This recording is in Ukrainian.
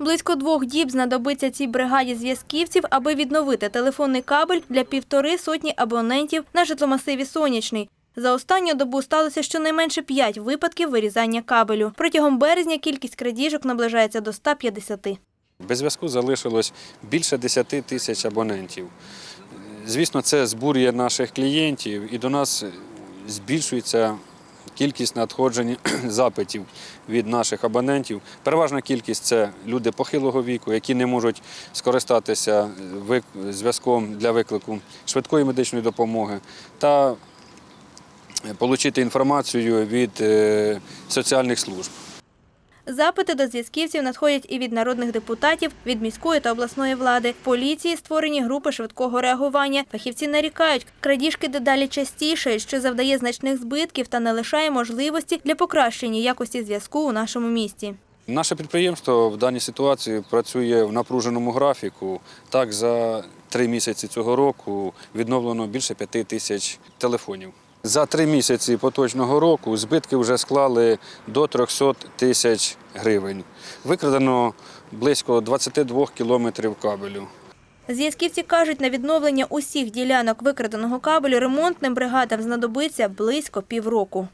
Близько двох діб знадобиться цій бригаді зв'язківців, аби відновити телефонний кабель для півтори сотні абонентів на житломасиві Сонячний. За останню добу сталося щонайменше п'ять випадків вирізання кабелю. Протягом березня кількість крадіжок наближається до 150. Без зв'язку залишилось більше 10 тисяч абонентів. Звісно, це збурює наших клієнтів і до нас збільшується кількість надходжень запитів від наших абонентів. Переважна кількість це люди похилого віку, які не можуть скористатися зв'язком для виклику швидкої медичної допомоги та отримати інформацію від е, соціальних служб. Запити до зв'язківців надходять і від народних депутатів, від міської та обласної влади. Поліції створені групи швидкого реагування. Фахівці нарікають, крадіжки дедалі частіше, що завдає значних збитків та не лишає можливості для покращення якості зв'язку у нашому місті. Наше підприємство в даній ситуації працює в напруженому графіку. Так, за три місяці цього року відновлено більше п'яти тисяч телефонів. За три місяці поточного року збитки вже склали до 300 тисяч гривень. Викрадено близько 22 кілометрів кабелю. Зв'язківці кажуть, на відновлення усіх ділянок викраденого кабелю ремонтним бригадам знадобиться близько півроку.